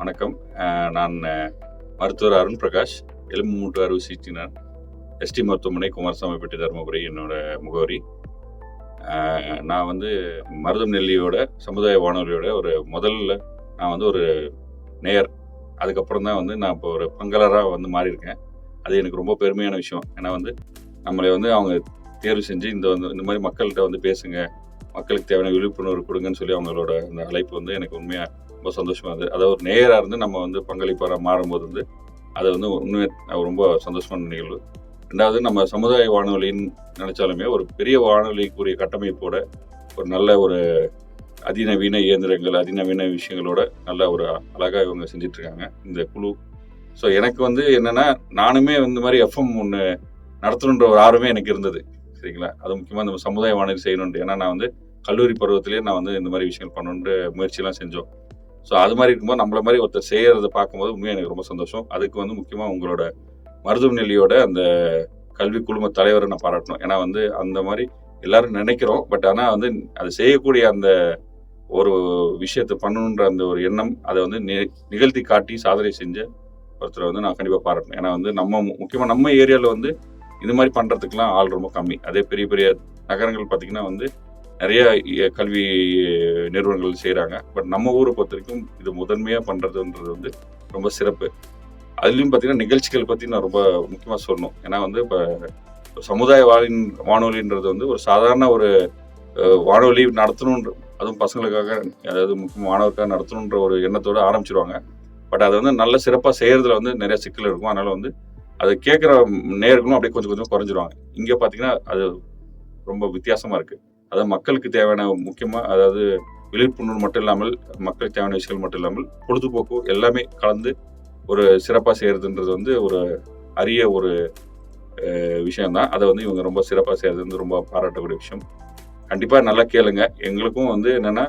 வணக்கம். நான் மருத்துவர் அருண் பிரகாஷ் எலும்பு மூட்டு அறுவை சிகிச்சையினர் எஸ்டி மருத்துவமனை குமாரசாமிப்பட்டி தருமபுரி என்னோட முகவரி. நான் வந்து மருதம் நெல்லியோட சமுதாய வானொலியோட ஒரு முதல்ல நான் வந்து ஒரு நேயர். அதுக்கப்புறம் தான் வந்து நான் இப்போ ஒரு பங்கலராக வந்து மாறியிருக்கேன். அது எனக்கு ரொம்ப பெருமையான விஷயம். ஏன்னா வந்து நம்மளை வந்து அவங்க தேர்வு செஞ்சு இந்த வந்து இந்த மாதிரி மக்கள்கிட்ட வந்து பேசுங்க. மக்களுக்கு தேவையான விழிப்புணர்வு கொடுங்கன்னு சொல்லி அவங்களோட அந்த அழைப்பு வந்து எனக்கு உண்மையாக ரொம்ப சந்தோஷமா இருந்தது. அதாவது ஒரு நேயராக இருந்து நம்ம வந்து பங்களிப்பாக மாறும்போது வந்து அது வந்து உண்மை ரொம்ப சந்தோஷமான நிகழ்வு ரெண்டாவது நம்ம சமுதாய வானொலின்னு நினைச்சாலுமே ஒரு பெரிய வானொலிக்குரிய கட்டமைப்போட ஒரு நல்ல ஒரு அதிநவீன இயந்திரங்கள் அதிநவீன விஷயங்களோட நல்ல ஒரு அழகாக இவங்க செஞ்சிட்ருக்காங்க இந்த குழு. ஸோ எனக்கு வந்து என்னென்னா நானுமே இந்த மாதிரி எஃப்எம் ஒன்று நடத்தணுன்ற ஒரு ஆர்வமே எனக்கு இருந்தது. சரிங்களா அது முக்கியமாக இந்த சமுதாய வானொலி செய்யணுன்ட்டு ஏன்னா நான் வந்து கல்லூரி பருவத்திலேயே நான் வந்து இந்த மாதிரி விஷயங்கள் பண்ணணுன்ற முயற்சியெல்லாம் செஞ்சோம். ஸோ அது மாதிரி இருக்கும்போது நம்மள மாதிரி ஒருத்தர் செய்கிறத பார்க்கும்போது உண்மையாக எனக்கு ரொம்ப சந்தோஷம். அதுக்கு வந்து முக்கியமாக உங்களோட மருதுவ அந்த கல்வி குழும தலைவரை நான் பாராட்டணும். ஏன்னா வந்து அந்த மாதிரி எல்லாரும் நினைக்கிறோம். பட் ஆனால் வந்து அது செய்யக்கூடிய அந்த ஒரு விஷயத்தை பண்ணணுன்ற அந்த ஒரு எண்ணம் அதை வந்து நிகழ்த்தி காட்டி சாதனை செஞ்ச ஒருத்தரை வந்து நான் கண்டிப்பாக பாராட்டணும். ஏன்னா வந்து நம்ம முக்கியமாக நம்ம ஏரியாவில் வந்து இது மாதிரி பண்ணுறதுக்குலாம் ஆள் ரொம்ப கம்மி. அதே பெரிய பெரிய நகரங்கள் பார்த்திங்கன்னா வந்து நிறைய கல்வி நிறுவனங்கள் செய்கிறாங்க பட் நம்ம ஊரை பொறுத்த வரைக்கும் இது முதன்மையாக பண்ணுறதுன்றது வந்து ரொம்ப சிறப்பு. அதுலேயும் பார்த்தீங்கன்னா நிகழ்ச்சிகள் பற்றி நான் ரொம்ப முக்கியமாக சொல்லணும். ஏன்னா வந்து இப்போ சமுதாய வானின் வானொலின்றது வந்து ஒரு சாதாரண ஒரு வானொலி நடத்தணுன்ற அதுவும் பசங்களுக்காக அதாவது முக்கிய மாணவருக்காக நடத்தணுன்ற ஒரு எண்ணத்தோடு ஆரம்பிச்சிருவாங்க. பட் அதை வந்து நல்ல சிறப்பாக செய்கிறதுல வந்து நிறைய சிக்கல் இருக்கும். அதனால் வந்து அதை கேட்குற நேர்களும் அப்படியே கொஞ்சம் கொஞ்சம் குறைஞ்சிருவாங்க. இங்கே பார்த்தீங்கன்னா அது ரொம்ப வித்தியாசமாக இருக்குது அதாவது மக்களுக்கு தேவையான முக்கியமாக அதாவது விழிப்புணர்வு மட்டும் இல்லாமல் மக்களுக்கு தேவையான விஷயங்கள் மட்டும் இல்லாமல் பொழுதுபோக்கு எல்லாமே கலந்து ஒரு சிறப்பாக செய்கிறதுன்றது வந்து ஒரு அரிய ஒரு விஷயம்தான். அதை வந்து இவங்க ரொம்ப சிறப்பாக செய்கிறது வந்து ரொம்ப பாராட்டக்கூடிய விஷயம். கண்டிப்பாக நல்லா கேளுங்க. எங்களுக்கும் வந்து என்னென்னா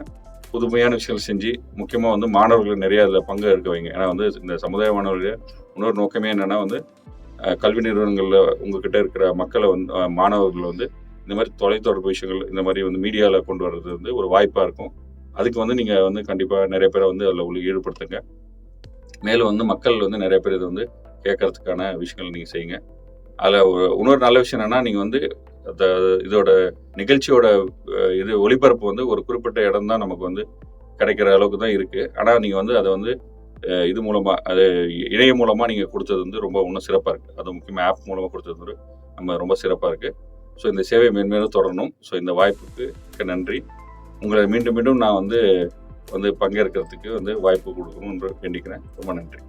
புதுமையான விஷயங்கள் செஞ்சு முக்கியமாக வந்து மாணவர்கள் நிறைய அதில் பங்கு எடுக்க வைங்க. ஏன்னா வந்து இந்த சமுதாய மாணவர்களுடைய இன்னொரு நோக்கமே என்னென்னா வந்து கல்வி நிறுவனங்களில் உங்ககிட்ட இருக்கிற மக்களை வந்து மாணவர்கள் வந்து இந்த மாதிரி தொலைத்தொடர்பு விஷயங்கள் இந்த மாதிரி வந்து மீடியாவில் கொண்டு வர்றது வந்து ஒரு வாய்ப்பாக இருக்கும். அதுக்கு வந்து நீங்கள் வந்து கண்டிப்பாக நிறைய பேரை வந்து அதில் உள்ள ஈடுபடுத்துங்க. மேலும் வந்து மக்கள் வந்து நிறைய பேர் இது வந்து கேட்கறதுக்கான விஷயங்கள் நீங்கள் செய்யுங்க. அதில் இன்னொரு நல்ல விஷயம் என்னென்னா நீங்கள் வந்து அந்த இதோட நிகழ்ச்சியோட இது ஒளிபரப்பு வந்து ஒரு குறிப்பிட்ட இடம் தான் நமக்கு வந்து கிடைக்கிற அளவுக்கு தான் இருக்குது ஆனால் நீங்கள் வந்து அதை வந்து இது மூலமாக அது இணைய மூலமாக நீங்கள் கொடுத்தது வந்து ரொம்ப இன்னும் சிறப்பாக இருக்குது அது முக்கியமாக ஆப் மூலமாக கொடுத்தது வந்து நம்ம ரொம்ப சிறப்பாக இருக்குது ஸோ இந்த சேவை மென்மேலும் தொடரணும். ஸோ இந்த வாய்ப்புக்கு நன்றி. உங்களை மீண்டும் மீண்டும் நான் வந்து வந்து பங்கேற்கிறதுக்கு வந்து வாய்ப்பு கொடுக்கணும்னு வேண்டிக்கிறேன். ரொம்ப நன்றி.